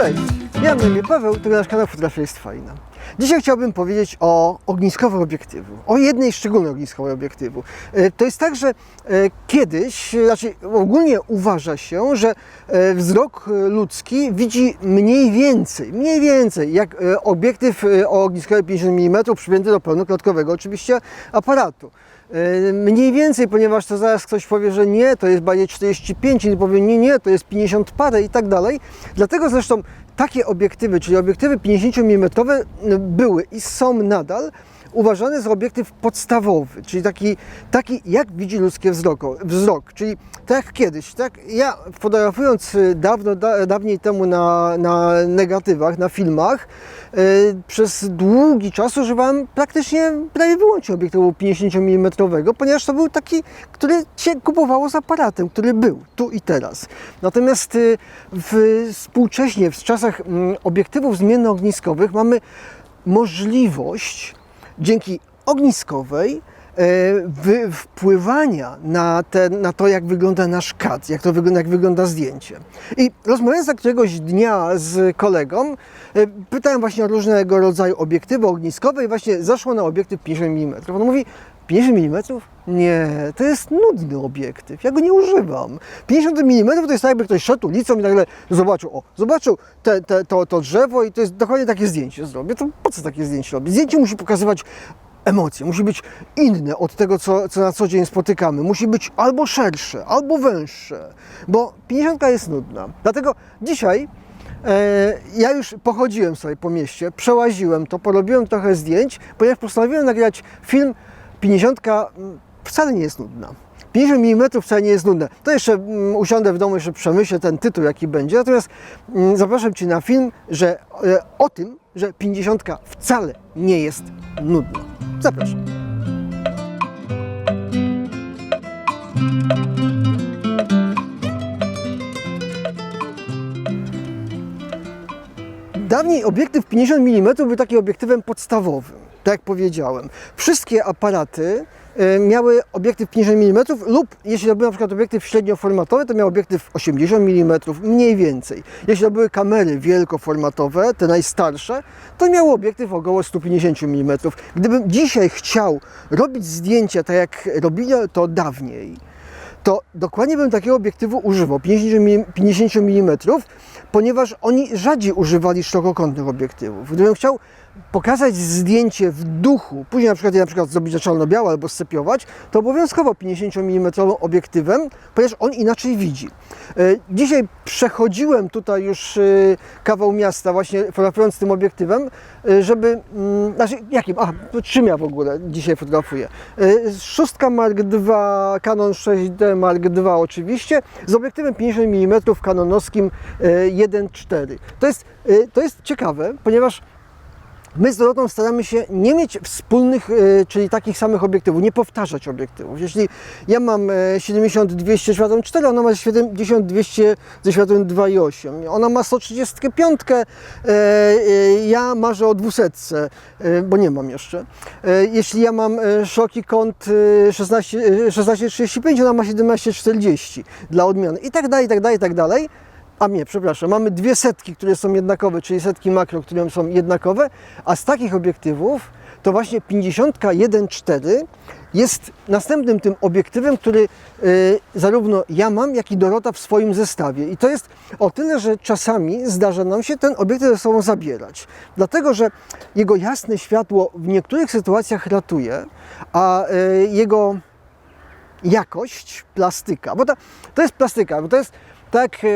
Cześć, ja mam Paweł, to nasz kanał Fotografia jest fajna. Dzisiaj chciałbym powiedzieć o ogniskowych obiektywu, o jednej szczególnej ogniskowej obiektywu. E, To jest tak, że e, kiedyś, znaczy ogólnie uważa się, że e, wzrok ludzki widzi mniej więcej, mniej więcej jak obiektyw o ogniskowej 50 mm przypięty do pełnoklatkowego oczywiście aparatu. E, Mniej więcej, ponieważ to zaraz ktoś powie, że nie, to jest banie 45, inni powie nie, nie, to jest 50 parę i tak dalej. Dlatego zresztą takie obiektywy, czyli obiektywy 50 mm były i są nadal uważane za obiektyw podstawowy, czyli taki, taki jak widzi ludzkie wzroko, wzrok, czyli tak kiedyś, tak ja fotografując y, dawno, da, dawniej temu na, na negatywach, na filmach, y, przez długi czas używałem praktycznie prawie wyłącznie obiektywu 50 mm, ponieważ to był taki, który się kupowało z aparatem, który był tu i teraz. Natomiast y, w, współcześnie, w czasach mm, obiektywów zmiennoogniskowych mamy możliwość dzięki ogniskowej e, wpływania na, te, na to, jak wygląda nasz kadr, jak to wygląda, jak wygląda zdjęcie. I rozmawiając za któregoś dnia z kolegą, e, pytałem właśnie o różnego rodzaju obiektywy ogniskowe i właśnie zaszło na obiektyw 50 mm. On mówi, 50 mm? Nie, to jest nudny obiektyw, ja go nie używam. 50 mm to jest tak, jakby ktoś szedł ulicą i nagle zobaczył, o, zobaczył te, te, to, to drzewo i to jest dokładnie takie zdjęcie zrobię. To po co takie zdjęcie robić? Zdjęcie musi pokazywać emocje, musi być inne od tego, co, co na co dzień spotykamy. Musi być albo szersze, albo węższe, bo 50 jest nudna. Dlatego dzisiaj E, ja już pochodziłem sobie po mieście, przełaziłem to, porobiłem trochę zdjęć, ponieważ postanowiłem nagrać film 50 mm, wcale nie jest nudna. 50 mm wcale nie jest nudne. To jeszcze mm, usiądę w domu, jeszcze przemyślę ten tytuł, jaki będzie. Natomiast mm, zapraszam Cię na film, że e, o tym, że 50 wcale nie jest nudna. Zapraszam. Dawniej obiektyw 50 mm był takim obiektywem podstawowym, tak jak powiedziałem. Wszystkie aparaty e, miały obiektyw 50 mm lub jeśli to był na przykład obiektyw średnioformatowy, to miał obiektyw 80 mm, mniej więcej. Jeśli to były kamery wielkoformatowe, te najstarsze, to miały obiektyw około 150 mm. Gdybym dzisiaj chciał robić zdjęcia tak jak robili to dawniej, to dokładnie bym takiego obiektywu używał 50 mm, ponieważ oni rzadziej używali szerokokątnych obiektywów. Gdybym chciał pokazać zdjęcie w duchu, później na przykład, je na przykład zrobić na czarno-białe albo scepiować, to obowiązkowo 50 mm obiektywem, ponieważ on inaczej widzi. E, Dzisiaj przechodziłem tutaj już e, kawał miasta właśnie fotografując tym obiektywem, e, żeby, mm, znaczy jakim, a czym ja w ogóle dzisiaj fotografuję? Szóstka Mark II, Canon 6D Mark II oczywiście, z obiektywem 50 mm kanonowskim e, 1.4. To jest, to jest ciekawe, ponieważ My z Dorotą staramy się nie mieć wspólnych, e, czyli takich samych obiektywów, nie powtarzać obiektywów. Jeśli ja mam e, 70-200 ze światłem 4, ona ma 70-200 ze światłem 2,8. Ona ma 135, e, e, ja marzę o 200, e, bo nie mam jeszcze. E, Jeśli ja mam e, szeroki kąt e, 16 e, 16-35, ona ma 17-40 dla odmiany i tak dalej, i tak dalej, i tak dalej. A nie, przepraszam, mamy dwie setki, które są jednakowe, czyli setki makro, które są jednakowe, a z takich obiektywów to właśnie 50 1.4 jest następnym tym obiektywem, który y, zarówno ja mam, jak i Dorota w swoim zestawie. I to jest o tyle, że czasami zdarza nam się ten obiektyw ze sobą zabierać. Dlatego, że jego jasne światło w niektórych sytuacjach ratuje, a y, jego jakość plastyka, bo to, to jest plastyka, bo to jest tak e,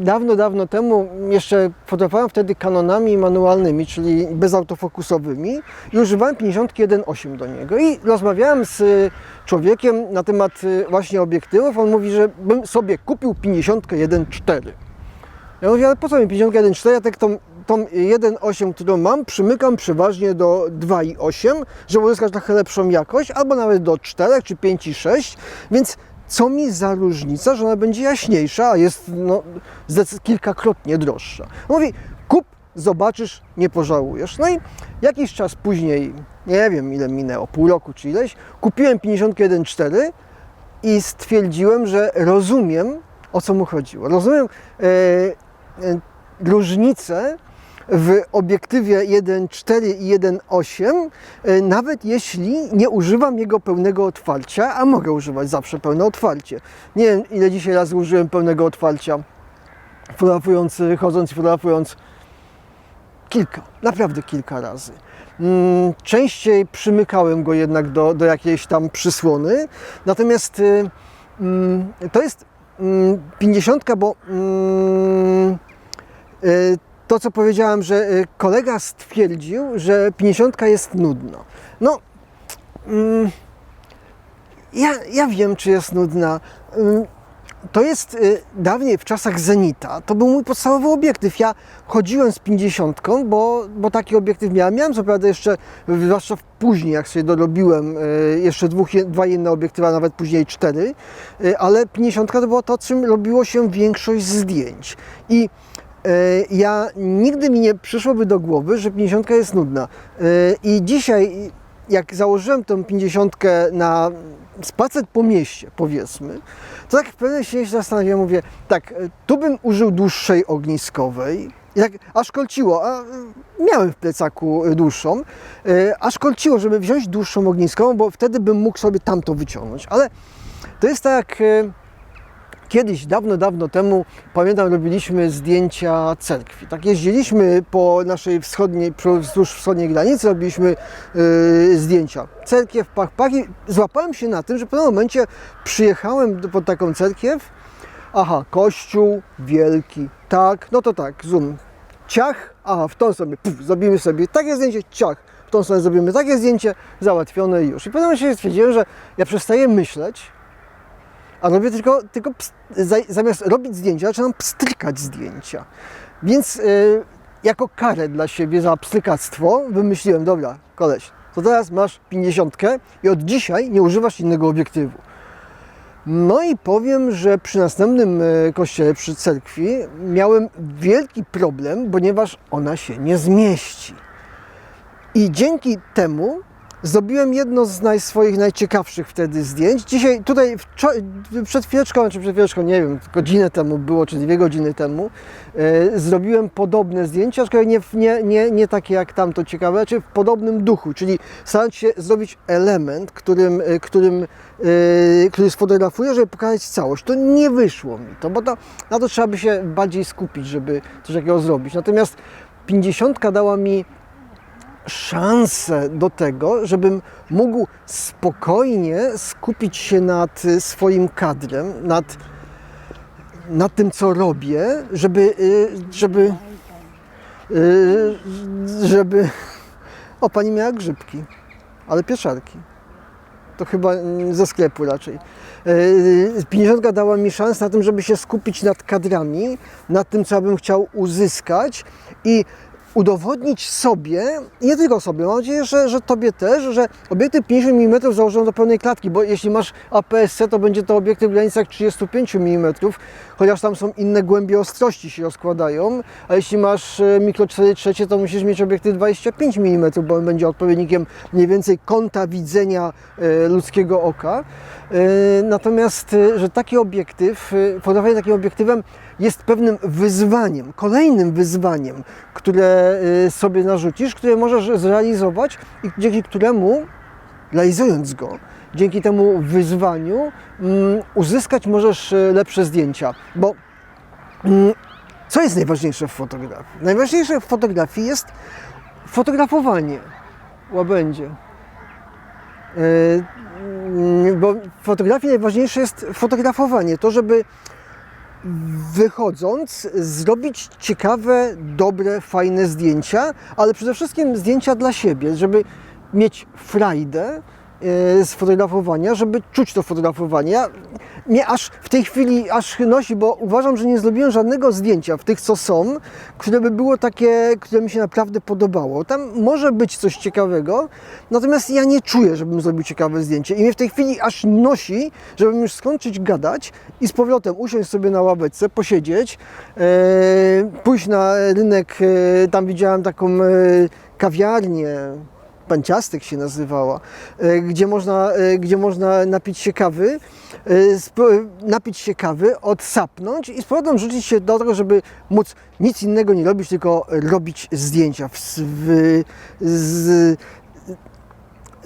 dawno, dawno temu jeszcze fotografowałem wtedy kanonami manualnymi, czyli bezautofokusowymi i używałem 51.8 do niego i rozmawiałem z człowiekiem na temat e, właśnie obiektywów, on mówi, że bym sobie kupił 51.4. Ja mówię, ale po co mi 51.4? Ja tak tą, tą 1.8, którą mam, przymykam przeważnie do 2.8, żeby uzyskać trochę lepszą jakość, albo nawet do 4 czy 5.6, więc co mi za różnica, że ona będzie jaśniejsza, a jest no, kilkakrotnie droższa. Mówi, kup, zobaczysz, nie pożałujesz. No i jakiś czas później, nie wiem ile minęło, pół roku czy ileś, kupiłem 51.4 i stwierdziłem, że rozumiem, o co mu chodziło. Rozumiem e, e, różnice w obiektywie 1.4 i 1.8, e, nawet jeśli nie używam jego pełnego otwarcia, a mogę używać zawsze pełne otwarcie. Nie wiem, ile dzisiaj razy użyłem pełnego otwarcia, fotografując, chodząc i fotografując. Kilka, naprawdę kilka razy. Mm, Częściej przymykałem go jednak do, do jakiejś tam przysłony. Natomiast y, mm, to jest mm, 50, bo mm, y, to, co powiedziałem, że y, kolega stwierdził, że 50 jest nudna. No, mm, ja, ja wiem, czy jest nudna. Ym, To jest y, dawniej, w czasach Zenita, to był mój podstawowy obiektyw. Ja chodziłem z 50, bo, bo taki obiektyw miałem. Miałem co prawda jeszcze, zwłaszcza później, jak sobie dorobiłem, y, jeszcze dwóch, dwa inne obiektywa, nawet później cztery, ale 50 to było to, czym robiło się większość zdjęć. I ja nigdy mi nie przyszłoby do głowy, że 50 jest nudna. Y, I dzisiaj, jak założyłem tą 50 na spacer po mieście, powiedzmy, to tak w pewnym sensie się zastanawiam, mówię, tak, y, tu bym użył dłuższej ogniskowej, i tak aż kolciło, a miałem w plecaku dłuższą, aż kolciło, żeby wziąć dłuższą ogniskową, bo wtedy bym mógł sobie tamto wyciągnąć, ale to jest tak jak kiedyś, dawno, dawno temu, pamiętam, robiliśmy zdjęcia cerkwi. Tak jeździliśmy po naszej wschodniej, wzdłuż wschodniej granicy, robiliśmy y, zdjęcia. Cerkiew, pach, pach i złapałem się na tym, że w pewnym momencie przyjechałem pod taką cerkiew, aha, kościół wielki, tak, no to tak, zoom, ciach, aha, w tą sobie, puf, zrobimy sobie takie zdjęcie, ciach, tą sobie zrobimy takie zdjęcie, załatwione już. I pewnym momencie stwierdziłem, że ja przestaję myśleć, a robię tylko, tylko zamiast robić zdjęcia, zaczynam pstrykać zdjęcia. Więc y, jako karę dla siebie za pstrykactwo wymyśliłem, dobra, koleś, to teraz masz 50 i od dzisiaj nie używasz innego obiektywu. No i powiem, że przy następnym y, kościele, przy cerkwi, miałem wielki problem, ponieważ ona się nie zmieści. I dzięki temu zrobiłem jedno z naj, swoich najciekawszych wtedy zdjęć. Dzisiaj, tutaj przed chwileczką, czy przed chwileczką, nie wiem, godzinę temu było, czy dwie godziny temu, e, zrobiłem podobne zdjęcia, aczkolwiek nie, nie, nie, nie takie jak tamto ciekawe, czy w podobnym duchu, czyli starając się zrobić element, którym, e, którym, e, który sfotografuję, żeby pokazać całość. To nie wyszło mi to, bo to, na to trzeba by się bardziej skupić, żeby coś takiego zrobić. Natomiast 50 dała mi szansę do tego, żebym mógł spokojnie skupić się nad y, swoim kadrem, nad, nad tym, co robię, żeby, y, żeby, y, żeby... O, pani miała grzybki, ale pieczarki. To chyba mm, ze sklepu raczej. Yy, 50 dała mi szansę na tym, żeby się skupić nad kadrami, nad tym, co ja bym chciał uzyskać i udowodnić sobie, nie tylko sobie, mam nadzieję, że, że Tobie też, że obiektyw 50 mm założony do pełnej klatki, bo jeśli masz APS-C, to będzie to obiektyw w granicach 35 mm, chociaż tam są inne głębie ostrości się rozkładają, a jeśli masz e, mikro 4 trzecie, to musisz mieć obiektyw 25 mm, bo on będzie odpowiednikiem mniej więcej kąta widzenia e, ludzkiego oka. E, Natomiast, że taki obiektyw, e, fotografowanie takim obiektywem jest pewnym wyzwaniem, kolejnym wyzwaniem, które e, sobie narzucisz, które możesz zrealizować i dzięki któremu, realizując go, dzięki temu wyzwaniu mm, uzyskać możesz e, lepsze zdjęcia. Bo mm, co jest najważniejsze w fotografii? Najważniejsze w fotografii jest fotografowanie. Łabędzie. E, mm, Bo w fotografii najważniejsze jest fotografowanie. To, żeby wychodząc zrobić ciekawe, dobre, fajne zdjęcia, ale przede wszystkim zdjęcia dla siebie, żeby mieć frajdę z fotografowania, żeby czuć to fotografowanie. Ja, mnie aż w tej chwili aż nosi, bo uważam, że nie zrobiłem żadnego zdjęcia w tych, co są, które by było takie, które mi się naprawdę podobało. Tam może być coś ciekawego, natomiast ja nie czuję, żebym zrobił ciekawe zdjęcie. I mnie w tej chwili aż nosi, żebym już skończyć gadać i z powrotem usiąść sobie na ławeczce, posiedzieć, e, pójść na rynek, e, tam widziałem taką kawiarnię, Panciastek się nazywała, e, gdzie można, e, gdzie można napić się kawy, e, napić się kawy, odsapnąć i z powrotem rzucić się do tego, żeby móc nic innego nie robić, tylko robić zdjęcia. W, w, z,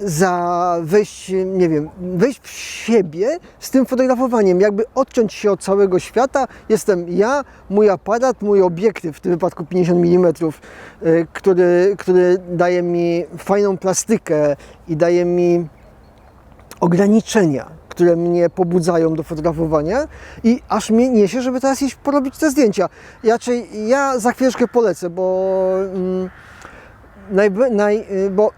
za wejść, nie wiem, wejść w siebie z tym fotografowaniem, jakby odciąć się od całego świata. Jestem ja, mój aparat, mój obiektyw, w tym wypadku 50 mm, y, który, który daje mi fajną plastykę i daje mi ograniczenia, które mnie pobudzają do fotografowania i aż mnie niesie, żeby teraz iść porobić te zdjęcia. Raczej ja za chwileczkę polecę, bo mm, naj, naj, y, bo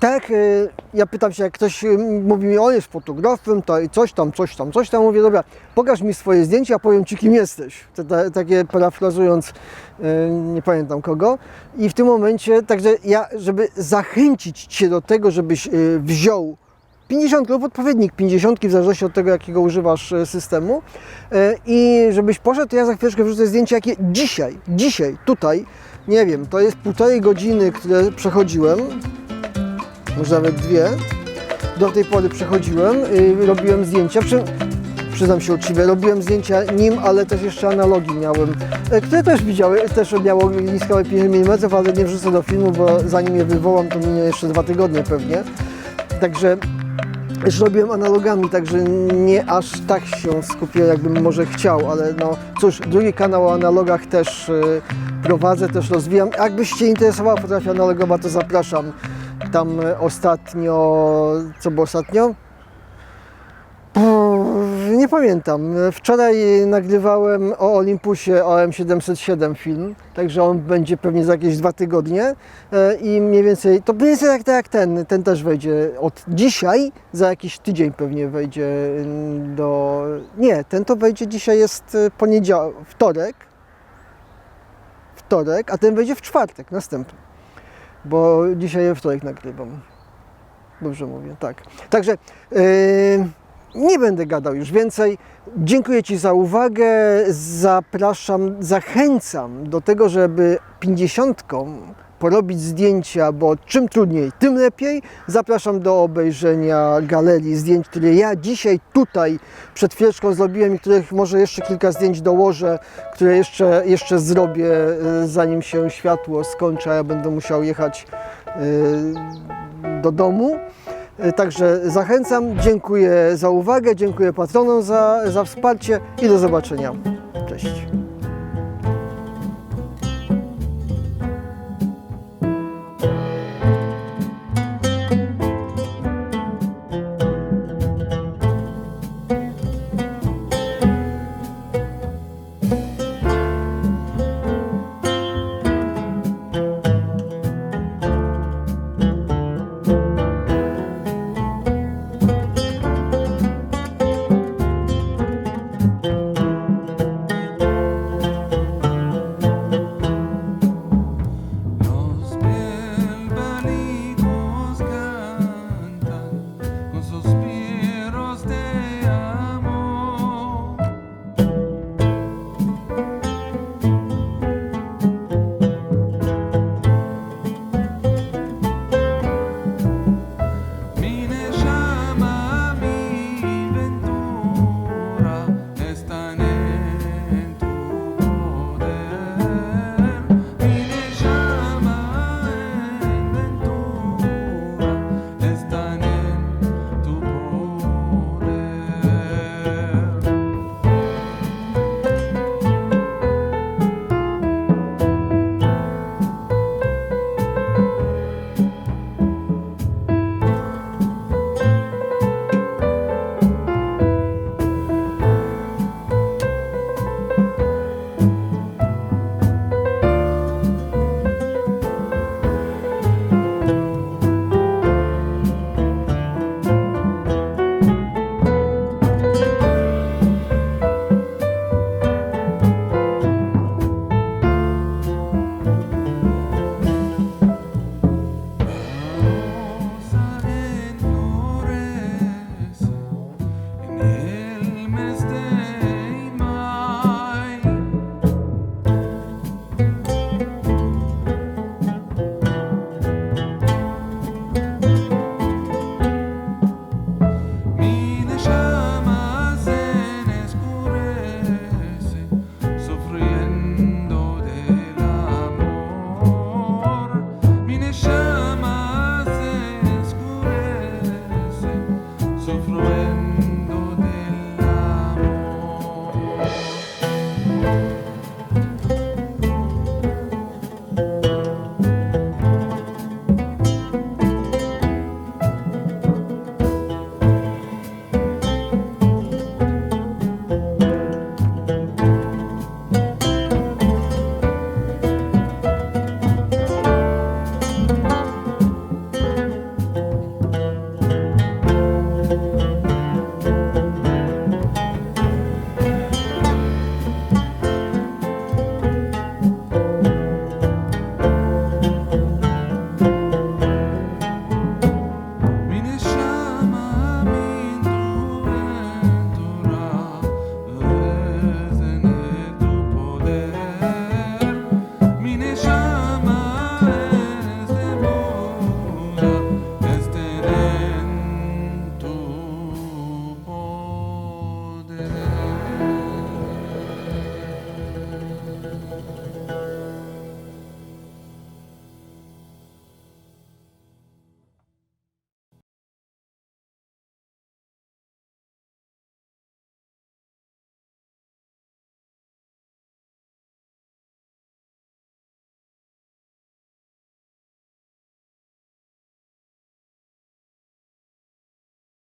tak, y, ja pytam się, jak ktoś y, mówi mi, o jest fotografem, to i coś tam, coś tam, coś tam, mówię, dobra, pokaż mi swoje zdjęcia, a powiem Ci, kim jesteś. Takie parafrazując, y, nie pamiętam kogo. I w tym momencie, także ja, żeby zachęcić Cię do tego, żebyś wziął 50 lub odpowiednik 50 w zależności od tego, jakiego używasz e, systemu. E, I żebyś poszedł, to ja za chwileczkę wrzucę zdjęcie, jakie dzisiaj, dzisiaj, tutaj, nie wiem, to jest półtorej godziny, które przechodziłem, może nawet dwie. Do tej pory przechodziłem, y, robiłem zdjęcia. Przy, przyznam się uczciwie, robiłem zdjęcia nim, ale też jeszcze analogii miałem, e, które też widziały, też miało nisko 5 mm, ale nie wrzucę do filmu, bo zanim je wywołam, to minie jeszcze dwa tygodnie pewnie. Także już robiłem analogami, także nie aż tak się skupię, jakbym może chciał, ale no cóż, drugi kanał o analogach też y, prowadzę, też rozwijam. Jakbyś się interesowała fotografia analogowa, to zapraszam. Tam y, ostatnio, co było ostatnio? Nie pamiętam. Wczoraj nagrywałem o Olympusie OM707 film, także on będzie pewnie za jakieś dwa tygodnie E, i mniej więcej, to mniej więcej jak, tak jak ten, ten też wejdzie od dzisiaj, za jakiś tydzień pewnie wejdzie mm, do... Nie, ten to wejdzie, dzisiaj jest e, poniedziałek, wtorek, wtorek, a ten wejdzie w czwartek, następny, bo dzisiaj wtorek nagrywam. Dobrze mówię, tak. Także yy, nie będę gadał już więcej. Dziękuję Ci za uwagę. Zapraszam, zachęcam do tego, żeby pięćdziesiątką porobić zdjęcia, bo czym trudniej, tym lepiej. Zapraszam do obejrzenia galerii zdjęć, które ja dzisiaj tutaj przed chwileczką zrobiłem i których może jeszcze kilka zdjęć dołożę, które jeszcze, jeszcze zrobię, y, zanim się światło skończy, a ja będę musiał jechać y, do domu. Y, Także zachęcam, dziękuję za uwagę, dziękuję patronom za, za wsparcie i do zobaczenia. Cześć.